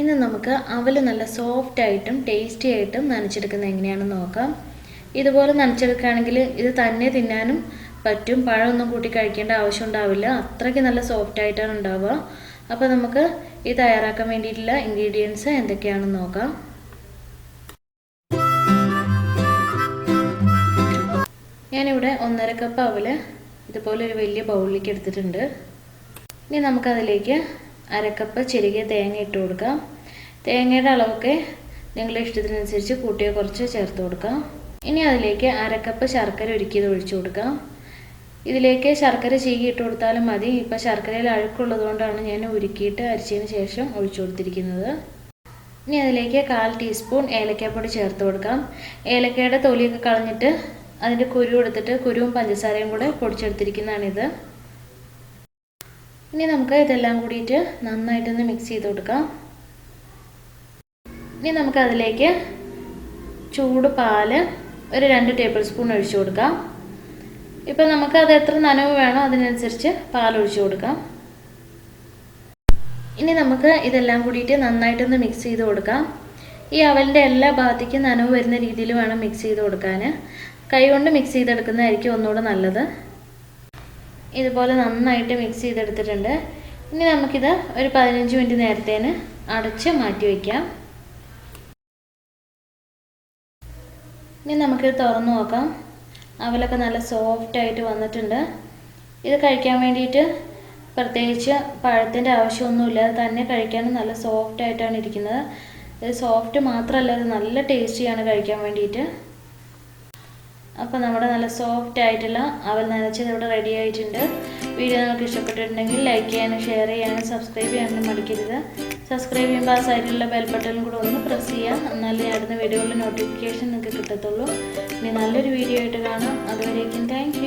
ഇന്ന് നമുക്ക് അവൽ നല്ല സോഫ്റ്റ് ആയിട്ടും ടേസ്റ്റി ആയിട്ടും നനച്ചെടുക്കുന്നത് എങ്ങനെയാണെന്ന് നോക്കാം. ഇതുപോലെ നനച്ചെടുക്കുകയാണെങ്കിൽ ഇത് തന്നെ തിന്നാനും പറ്റും. പഴമൊന്നും കൂട്ടി കഴിക്കേണ്ട ആവശ്യം ഉണ്ടാവില്ല. അത്രയ്ക്ക് നല്ല സോഫ്റ്റ് ആയിട്ടാണ് ഉണ്ടാവുക. അപ്പോൾ നമുക്ക് ഇത് തയ്യാറാക്കാൻ വേണ്ടിയിട്ടുള്ള ഇൻഗ്രീഡിയൻസ് എന്തൊക്കെയാണെന്ന് നോക്കാം. ഞാനിവിടെ ഒന്നര കപ്പ് അവൽ ഇതുപോലെ ഒരു വലിയ ബൗളിലേക്ക് എടുത്തിട്ടുണ്ട്. ഇനി നമുക്കതിലേക്ക് അരക്കപ്പ് ചെറിയ തേങ്ങ ഇട്ട് കൊടുക്കാം. തേങ്ങയുടെ അളവൊക്കെ നിങ്ങളുടെ ഇഷ്ടത്തിനനുസരിച്ച് കൂട്ടിയോ കുറച്ച് ചേർത്ത് കൊടുക്കാം. ഇനി അതിലേക്ക് അരക്കപ്പ് ശർക്കര ഒരുക്കിയത് ഒഴിച്ചു കൊടുക്കാം. ഇതിലേക്ക് ശർക്കര ചീകി ഇട്ട് കൊടുത്താലും മതി. ഇപ്പം ശർക്കരയിൽ അഴുക്കുള്ളത് കൊണ്ടാണ് ഞാൻ ഉരുക്കിയിട്ട് അരിച്ചതിന് ശേഷം ഒഴിച്ചു കൊടുത്തിരിക്കുന്നത്. ഇനി അതിലേക്ക് കാൽ ടീസ്പൂൺ ഏലക്കാപ്പൊടി ചേർത്ത് കൊടുക്കാം. ഏലക്കയുടെ തൊലിയൊക്കെ കളഞ്ഞിട്ട് അതിന്റെ കുരു എടുത്തിട്ട് കുരുവും പഞ്ചസാരയും കൂടെ പൊടിച്ചെടുത്തിരിക്കുന്നതാണിത്. ഇനി നമുക്ക് ഇതെല്ലാം കൂടിയിട്ട് നന്നായിട്ടൊന്ന് മിക്സ് ചെയ്ത് കൊടുക്കാം. ഇനി നമുക്ക് അതിലേക്ക് ചൂട് പാൽ ഒരു രണ്ട് ടേബിൾ സ്പൂൺ ഒഴിച്ചു കൊടുക്കാം. ഇപ്പം നമുക്ക് അത് എത്ര നനവ് വേണോ അതിനനുസരിച്ച് പാൽ ഒഴിച്ചു കൊടുക്കാം. ഇനി നമുക്ക് ഇതെല്ലാം കൂടിയിട്ട് നന്നായിട്ടൊന്ന് മിക്സ് ചെയ്ത് കൊടുക്കാം. ഈ അവലിന്റെ എല്ലാ ഭാഗത്തേക്കും നനവ് വരുന്ന രീതിയിൽ വേണം മിക്സ് ചെയ്ത് കൊടുക്കാൻ കൈ കൊണ്ട് മിക്സ് ചെയ്തെടുക്കുന്നതായിരിക്കും ഒന്നുകൂടെ നല്ലത്. ഇതുപോലെ നന്നായിട്ട് മിക്സ് ചെയ്തെടുത്തിട്ടുണ്ട്. ഇനി നമുക്കിത് ഒരു പതിനഞ്ച് മിനിറ്റ് നേരത്തേന് അടച്ച് മാറ്റി വയ്ക്കാം ഇനി നമുക്കിത് തുറന്നു നോക്കാം. അവലൊക്കെ നല്ല സോഫ്റ്റ് ആയിട്ട് വന്നിട്ടുണ്ട്. ഇത് കഴിക്കാൻ വേണ്ടിയിട്ട് പ്രത്യേകിച്ച് പഴത്തിന്റെ ആവശ്യമൊന്നുമില്ല. അത് തന്നെ കഴിക്കാനും നല്ല സോഫ്റ്റ് ആയിട്ടാണ് ഇരിക്കുന്നത്. ഇത് സോഫ്റ്റ് മാത്രമല്ല നല്ല ടേസ്റ്റിയാണ് കഴിക്കാൻ വേണ്ടിയിട്ട്. അപ്പോൾ നമ്മുടെ നല്ല സോഫ്റ്റ് ആയിട്ടുള്ള അവൽ നനച്ചത് ഇവിടെ റെഡി ആയിട്ടുണ്ട്. വീഡിയോ നിങ്ങൾക്ക് ഇഷ്ടപ്പെട്ടിട്ടുണ്ടെങ്കിൽ ലൈക്ക് ചെയ്യാനും ഷെയർ ചെയ്യാനും സബ്സ്ക്രൈബ് ചെയ്യാനും മടിക്കരുത്. സബ്സ്ക്രൈബ് ചെയ്യുമ്പോൾ ആ സൈഡിലുള്ള ബെൽ ബട്ടണും കൂടെ ഒന്ന് പ്രസ് ചെയ്യുക. എന്നാലേ അടുത്ത വീഡിയോയിലെ നോട്ടിഫിക്കേഷൻ നിങ്ങൾക്ക് കിട്ടത്തുള്ളൂ. ഇനി നല്ലൊരു വീഡിയോ ആയിട്ട് കാണാം. അതുവരേക്കും താങ്ക്